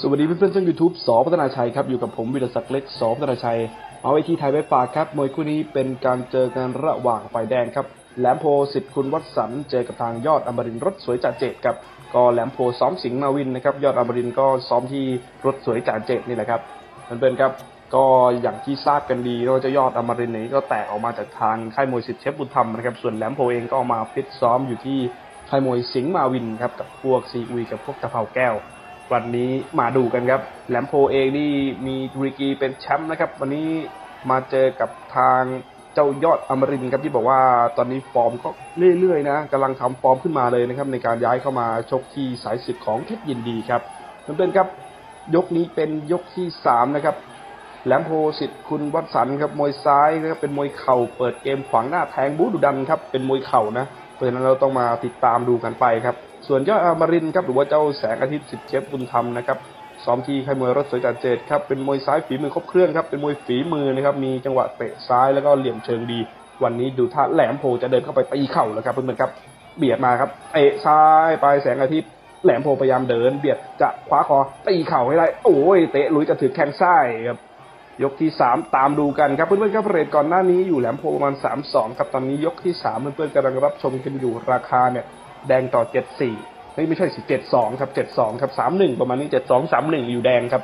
สวัสดีเพื่อนๆช่องยูทูบสอพัฒนาชัยครับ อยู่กับผมวิรศักดิ์เล็กสอพัฒนาชัย เอาไวทีไทยไว้ฝากครับ มวยคู่นี้เป็นการเจอกันระหว่างฝ่ายแดงครับ แหลมโพสิทธิ์คุณวัดสันเจอกับทางยอดอมรินรถสวยจ่าเจตครับ ก็แหลมโพซ้อมสิงห์มาวินนะครับ ยอดอมรินก็ซ้อมที่รถสวยจ่าเจตนี่แหละครับเพื่อนๆครับก็อย่างที่ทราบกันดีว่าจะยอดอมรินนี้ก็แตกออกมาจากทางค่ายมวยสิทธิ์เชฟบุญธรรมนะครับ ส่วนแหลมโพเองก็มาฟิตซ้อมอยู่ที่ค่ายมวยสิงห์มาวินครับกับพวกซีอุยกับพวกตะเภาแก้ว วันนี้มาดูกันครับแหลมโพเองนี่มีดุริกีเป็นแชมป์นะครับ วันนี้มาเจอกับทางเจ้ายอดอมรินครับที่บอกว่าตอนนี้ฟอร์มก็เรื่อยๆนะกำลังทำฟอร์มขึ้นมาเลยนะครับ ในการย้ายเข้ามาชกที่สายศึกของเพชรยินดีครับเพื่อนๆครับ ยกนี้เป็นยกที่สามนะครับแหลมโพสิทธิ์คุณวัดสันครับมวยซ้ายนะครับเป็นมวยเข่าเปิดเกมขวางหน้าแทงบูดุดันครับเป็นมวยเข่านะเพราะฉะนั้นเราต้องมาติดตามดูกันไปครับ ส่วนยอดอมารินครับหรือว่าเจ้าแสงอาทิตย์สิทธิ์เชฟบุญธรรมนะครับซ้อมที่ค่ายมวยรถสวยจัดเจดครับเป็นมวยซ้ายฝีมือครบเครื่องครับเป็นมวยฝีมือนะครับมีจังหวะเตะซ้ายแล้วก็เหลี่ยมเชิงดี วันนี้ดูท่าแหลมโพจะเดินเข้าไปตีเข่าแล้วครับเพื่อนๆครับเบียดมาครับเตะซ้ายไปแสงอาทิตย์แหลมโพพยายามเดิน เบียดจะคว้าคอตีเข่าให้ได้โอ้ยเตะลุยจะถือแข้งซ้ายครับยกที่สามตามดูกันครับเพื่อนๆครับเรทก่อนหน้านี้อยู่แหลมโพประมาณสามสองครับตอนนี้ยกที่สามเพื่อนๆกำลังรับชมกันอยู่ราคาเนี่ย แดงต่อเจ็ดสี่ไม่ไม่ใช่สิเจ็ดสองครับเจ็ดสองครับสามหนึ่งประมาณนี้เจ็ดสองสามหนึ่งอยู่แดงครับ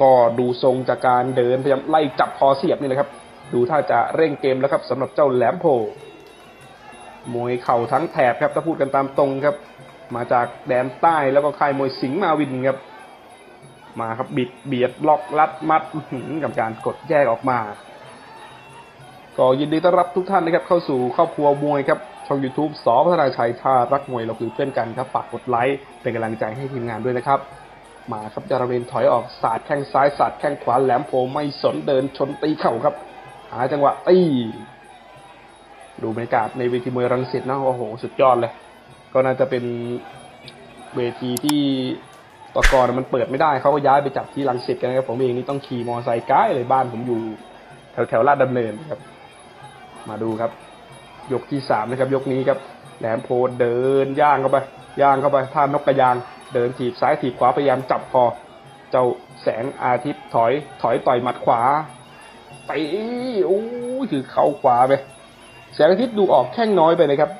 ก็ดูทรงจากการเดินพยายามไล่จับคอเสียบนี่แหละครับ ดูถ้าจะเร่งเกมแล้วครับสำหรับเจ้าแหลมโพมวยเข่าทั้งแถบครับถ้าพูดกันตามตรงครับ มาจากแดนใต้แล้วก็ค่ายมวยสิงห์มาวินครับ มาครับบิดเบียดล็อกลัดมัดกับการกดแยกออกมา ก็ยินดีต้อนรับทุกท่านนะครับเข้าสู่ครอบครัวมวยครับ ช่อง YouTube สอพัฒนาชัยท่ารักมวยเราคือเพื่อนกันครับฝากกดไลค์เป็นกำลังใจให้ทีมงานด้วยนะครับ มาครับจารเวนถอยออกสาดแข้งซ้ายสาดแข้งขวาแหลมโพไม่สนเดินชนตีเข่าครับ หาจังหวะตีดูบรรยากาศในเวทีมวยรังสิตนะโอ้โห สุดยอดเลย ก็น่าจะเป็นเวทีที่ตะกอนมันเปิดไม่ได้เขาก็ย้ายไปจับที่รังสิตกันนะครับผมเองนี่ต้องขี่มอเตอร์ไซค์ไกลเลยบ้านผมอยู่ แถวแถวลาดดำเนินครับ มาดูครับ ยกที่สามนะครับ ยกนี้ครับแหลมโพเดินย่างเข้าไปย่างเข้าไปท่านกกระยาง เดินถีบซ้ายถีบขวาพยายามจับคอเจ้าแสงอาทิตย์ถอยถอยต่อยหมัดขวาไปโอ้ยคือเข้าขวาไปแสงอาทิตย์ดูออกแข้งน้อยไปนะครับ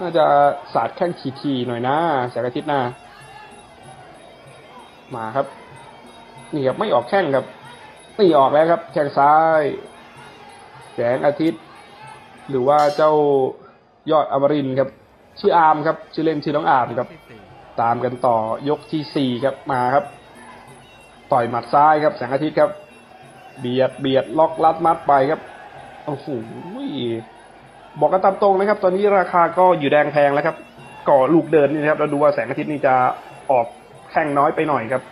น่าจะสาดแข้งทีๆหน่อยนะแสงอาทิตย์หน้า มาครับ นี่ครับไม่ออกแข้งครับนี่ออกแล้วครับ แข้งซ้าย แสงอาทิตย์ หรือว่าเจ้ายอดอมรินครับ ชื่ออาร์มครับ ชื่อเล่นชื่อน้องอาร์มครับ ตามกันต่อยกที่สี่ครับมาครับ ต่อยหมัดซ้ายครับแสงอาทิตย์ครับ เบียดเบียดล็อกลัดมัดไปครับโอ้โหบอกกันตามตรงนะครับ ตอนนี้ราคาก็อยู่แดงแพงแล้วครับ ก่อลูกเดินนี่นะครับ เราดูว่าแสงอาทิตย์นี่จะออกแข้งน้อยไปหน่อยครับ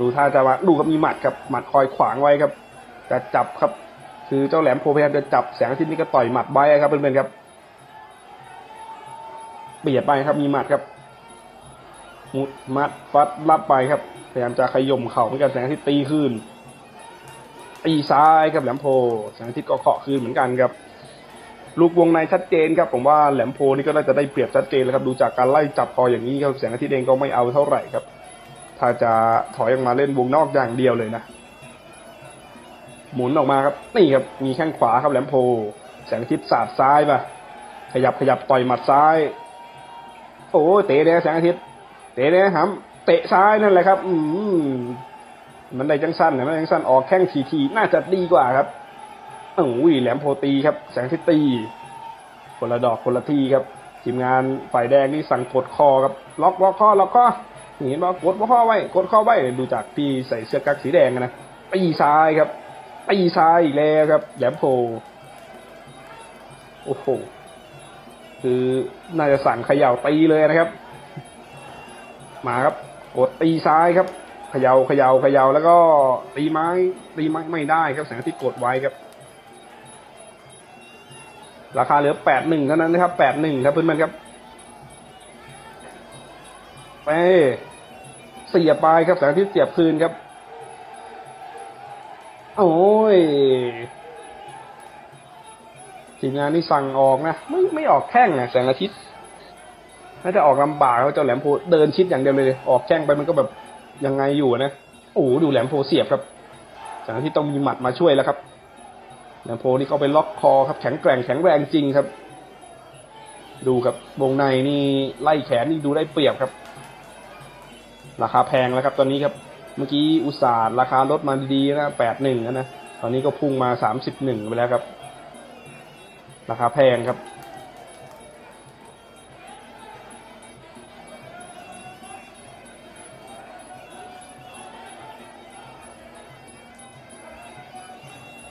ดูท่าจะว่าดูกับมีหมัดครับหมัดคอยขวางไว้ครับ จะจับครับ คือเจ้าแหลมโพพยายามจะจับแสงอาทิตย์นี่ก็ต่อยหมัดไว้ครับเพื่อนๆครับเบียดไปครับมีหมัดครับมุดมัดฟัดรับไปครับ พยายามจะขย่มเข่าเหมือนกันแสงอาทิตย์ตีขึ้นตีซ้ายครับแหลมโพแสงอาทิตย์ก็เคาะคืนเหมือนกันครับ ลูกวงในชัดเจนครับ ผมว่าแหลมโพนี่ก็น่าจะได้เปรียบชัดเจนแล้วครับ ดูจากการไล่จับคออย่างนี้ครับแสงอาทิตย์เองก็ไม่เอาเท่าไหร่ครับ ถ้าจะถอยออกมาเล่นวงนอกอย่างเดียวเลยนะ หมุนออกมาครับนี่ครับมีแข้งขวาครับแหลมโพ แสงอาทิตย์สาดซ้ายมาขยับขยับต่อยหมัดซ้าย โอ้เตะเนี่ยแสงอาทิตย์เตะเนี่ยครับเตะซ้ายนั่นแหละครับ อืมมันได้จังสั้นเนี่ยมันได้จังสั้นออกแข้งทีทีๆน่าจะดีกว่าครับโอ้ยแหลมโพตีครับ แสงอาทิตย์ตีคนละดอกคนละทีครับทีมงานฝ่ายแดงนี่สั่งกดคอครับ ล็อกล็อกคอล็อกคอเห็นว่ากดข้อไว้กดข้อไว้ดูจากพี่ใส่เสื้อกั๊กสีแดงนะตีซ้ายครับ ตีซ้ายอีกแล้วครับ แหลมโพโอ้โหคือน่าจะสั่งเขย่าตีเลยนะครับ มาครับกดตีซ้ายครับเขยา่าเขยา่าเขย่าแล้วก็ตีไม้ตีไม้ไม่ได้ครับแสงอาทิตย์กดไว้ครับ ราคาเหลือแปดหนึ่งเท่านั้นนะครับแปดหนึ่งครับเพื่อนๆครับไปเสียบไปครับแสงอาทิตย์เสียบคืนครับ โอ้ยทีมงานนี่สั่งออกนะ ไม่ไม่ออกแข้งนะแสงอาทิตย์น่าจะออกลำบากเขาเจ้าแหลมโพเดินชิดอย่างเดียวเลย ออกแข้งไปมันก็แบบยังไงอยู่นะโอ้ดูแหลมโพเสียบครับจากนั้นที่ต้องมีหมัดมาช่วยแล้วครับแหลมโพนี่เขาไปล็อกคอครับแข็งแกร่งแข็งแรงจริงครับ ดูครับวงในนี่ไล่แขนนี่ดูได้เปรียบครับ ราคาแพงแล้วครับตอนนี้ครับ เมื่อกี้อุตสาห์ราคาลดมาดีๆนะแปดหนึ่งนะ ตอนนี้ก็พุ่งมาสามสิบหนึ่งไปแล้วครับ ราคาแพงครับ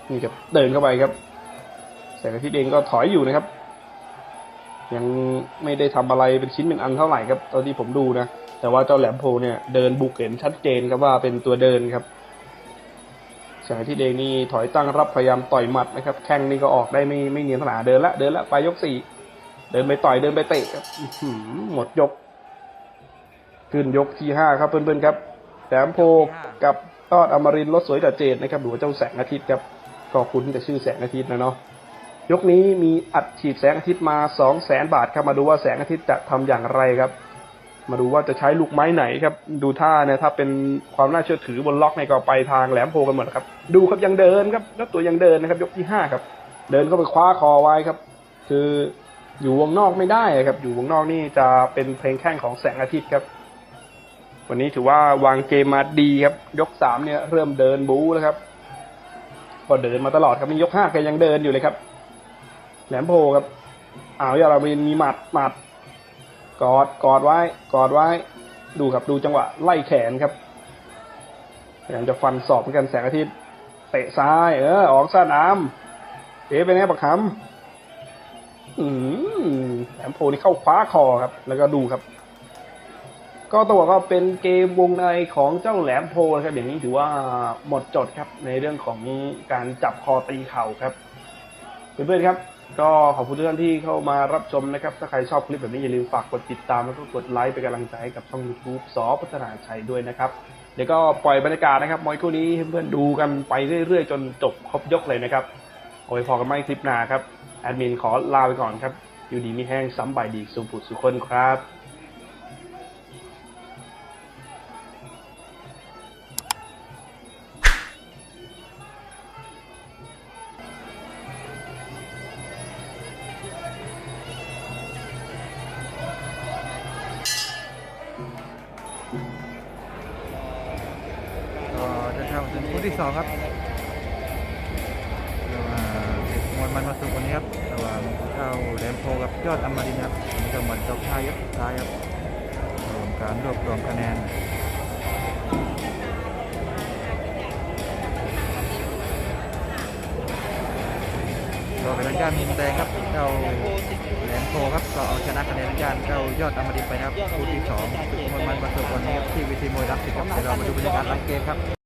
นี่ครับเดินเข้าไปครับแสงอาทิตย์เองก็ถอยอยู่นะครับ ยังไม่ได้ทำอะไรเป็นชิ้นเป็นอันเท่าไหร่ครับตอนที่ผมดูนะ แต่ว่าเจ้าแหลมโพเนี่ยเดินบุกเห็นชัดเจนครับว่าเป็นตัวเดินครับสงอาทิตย์เองนี่ถอยตั้งรับพยายามต่อยหมัดนะครับ แข้งนี่ก็ออกได้ไม่ไม่เนียนขนาดเดินละเดินละไปยกสี่เดินไปต่อยเดินไปเตะครับอื้อหือหมดยก ขึ้นยกที่ห้าครับเพื่อนๆครับแหลมโพกับตอดอมรินรถสวยดัดเจดนะครับหรือว่าเจ้าแสงอาทิตย์ครับก็คุ้นแต่ชื่อแสงอาทิตย์นะเนาะ ยกนี้มีอัดฉีดแสงอาทิตย์มา 2 0 0แสนบาทครับมาดูว่าแสงอาทิตย์จะทำอย่างไรครับ มาดูว่าจะใช้ลูกไม้ไหนครับ ดูท่าเนี่ยถ้าเป็นความน่าเชื่อถือบนล็อกในก็ไปทางแหลมโพกันหมดครับ ดูครับยังเดินครับแล้วตัวยังเดินนะครับ ยกที่ห้าครับ เดินเข้าไปคว้าคอไว้ครับ คืออยู่วงนอกไม่ได้ครับ อยู่วงนอกนี่จะเป็นเพลงแข้งของแสงอาทิตย์ครับ วันนี้ถือว่าวางเกมมาดีครับ ยกสามเนี่ยเริ่มเดินบู๊แล้วครับ ก็เดินมาตลอดครับมียกห้าแกยังเดินอยู่เลยครับ แหลมโพครับอ้าวยาลามินมีหมัดหมัด กอดกอดไว้ กอดไว้ ดูครับดูจังหวะไล่แขนครับพยายามจะฟันศอกเหมือนกันแสงอาทิตย์เตะซ้าย เออ ออกซ่าน้ำเอ๋ไปแน่ปักคำอืมแหลมโพนี่เข้าคว้าคอครับ แล้วก็ดูครับ ก็ต้องบอกว่าเป็นเกมวงในของเจ้าแหลมโพนะครับอย่างนี้ถือว่าหมดจดครับในเรื่องของการจับคอตีเข่าครับเพื่อนๆครับ ก็ขอบคุณทุกท่านที่เข้ามารับชมนะครับ ถ้าใครชอบคลิปแบบนี้อย่าลืมฝากกดติดตามแล้วก็กดไลค์เป็นกำลังใจให้กับช่อง YouTube สอพัฒนาชัยด้วยนะครับ เดี๋ยวก็ปล่อยบรรยากาศนะครับมวยคู่นี้ให้เพื่อนๆดูกันไปเรื่อยๆ จนจบครบยกเลยนะครับเอาไว้พอกันไม่คลิปหน้าครับ แอดมินขอลาไปก่อนครับ อยู่ดีมีแห้งซ้ำใบดีสุขุสุขคนครับ ที่สองครับเรียกว่าเด็กมวยมันมาสุกวันนี้ครับระหว่างเจ้าแหลมโพกับยอดอมรินทร์ครับวันนี้ก็เหมือนจบท้ายยกสุดท้ายครับรวมการรวบรวมคะแนนก็เป็นทางด้านมุมแดงครับเจ้าแหลมโพครับก็เอาชนะคะแนนด้านเจ้ายอดอมรินทร์ไปนะครับคู่ที่สองศึกมวยมันมาสุกวันนี้ครับที่วิธีมวยรักสิครับเดี๋ยวเรามาดูบรรยากาศหลังเกมครับ